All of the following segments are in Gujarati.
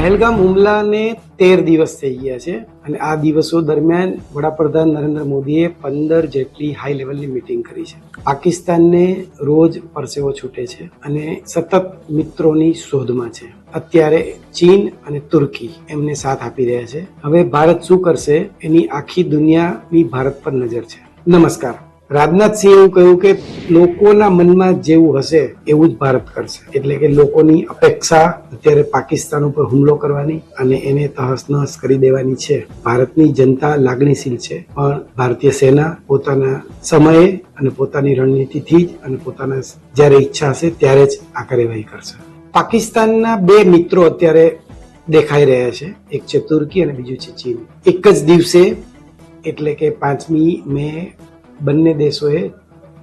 પહેલગામ હુમલાને તેર દિવસ થઈ ગયા છે અને આ દિવસો દરમિયાન વડાપ્રધાન નરેન્દ્ર મોદીએ પંદર જેટલી હાઈ લેવલની મિટિંગ કરી છે. પાકિસ્તાનને રોજ પરસેવો છૂટે છે અને સતત મિત્રોની શોધમાં છે. અત્યારે ચીન અને તુર્કી એમને સાથ આપી રહ્યા છે. હવે ભારત શું કરશે એની આખી દુનિયાની ભારત પર નજર છે. નમસ્કાર. રાજનાથસિંહે એવું કહ્યું કે લોકોના મનમાં જેવું હશે એવું જ ભારત કરશે. એટલે કે લોકોની અપેક્ષા અત્યારે પાકિસ્તાન ઉપર હુમલો કરવાની અને એને તહસ નહસ કરી દેવાની છે. ભારતની જનતા લાગણીશીલ છે. પણ ભારતીય સેના પોતાના સમયે અને પોતાની રણનીતિથી જ અને પોતાના જ્યારે ઈચ્છા હશે ત્યારે જ આ કાર્યવાહી કરશે. પાકિસ્તાનના બે મિત્રો અત્યારે દેખાઈ રહ્યા છે. એક છે તુર્કી અને બીજું છે ચીન. એક જ દિવસે એટલે કે પાંચમી મે બંને દેશોએ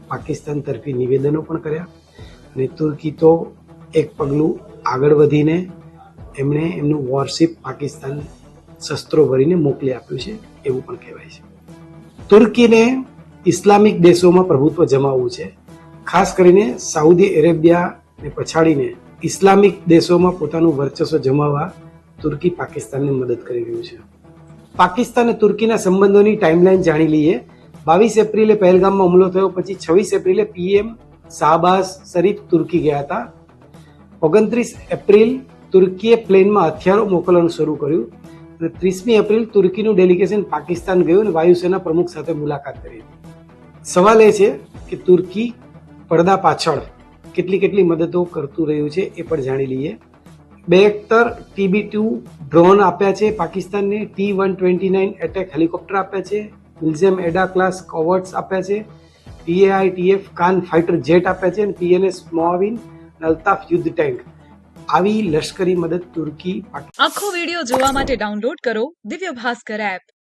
પાકિસ્તાન તરફી નિવેદનો પણ કર્યા અને તુર્કી તો એક પગલું આગળ વધીને એમણે એમનું વોરશિપ પાકિસ્તાન શસ્ત્રો ભરીને મોકલી આપ્યું છે, એવું પણ કહેવાય છે. તુર્કીને ઇસ્લામિક દેશોમાં પ્રભુત્વ જમાવવું છે, ખાસ કરીને સાઉદી અરેબિયાને પછાડીને ઇસ્લામિક દેશોમાં પોતાનું વર્ચસ્વ જમાવવા તુર્કી પાકિસ્તાનને મદદ કરી રહ્યું છે. પાકિસ્તાન અને તુર્કીના સંબંધોની ટાઈમલાઈન જાણી લઈએ બાવીસ એપ્રિલે પહેલગામમાં હુમલો થયો, પછી છવ્વીસ એપ્રિલે પીએમ શાહબાઝ શરીફ તુર્કી ગયા હતા. ઓગણત્રીસ એપ્રિલ તુર્કીએ પ્લેનમાં હથિયારો મોકલવાનું શરૂ કર્યું અને ત્રીસમી એપ્રિલ તુર્કીનું ડેલિગેશન પાકિસ્તાન ગયું અને વાયુસેના પ્રમુખ સાથે મુલાકાત કરી. સવાલ એ છે કે તુર્કી પડદા પાછળ કેટલી કેટલી મદદો કરતું રહ્યું છે એ પણ જાણી લઈએ. બેહત્તર ટીબી ટુ ડ્રોન આપ્યા છે, પાકિસ્તાનને T one twenty nine attack helicopter આપ્યા છે મિલ્ઝેમ એડા ક્લાસ કોવર્ટ્સ આપ્યા છે PAI TF Kaan fighter jet આપ્યા છે અને પીએનએસ મોવિન અલ્તાફ યુદ્ધ ટેન્ક. આવી લશ્કરી મદદ તુર્કી આખો વિડિયો જોવા માટે ડાઉનલોડ કરો દિવ્ય ભાસ્કર એપ.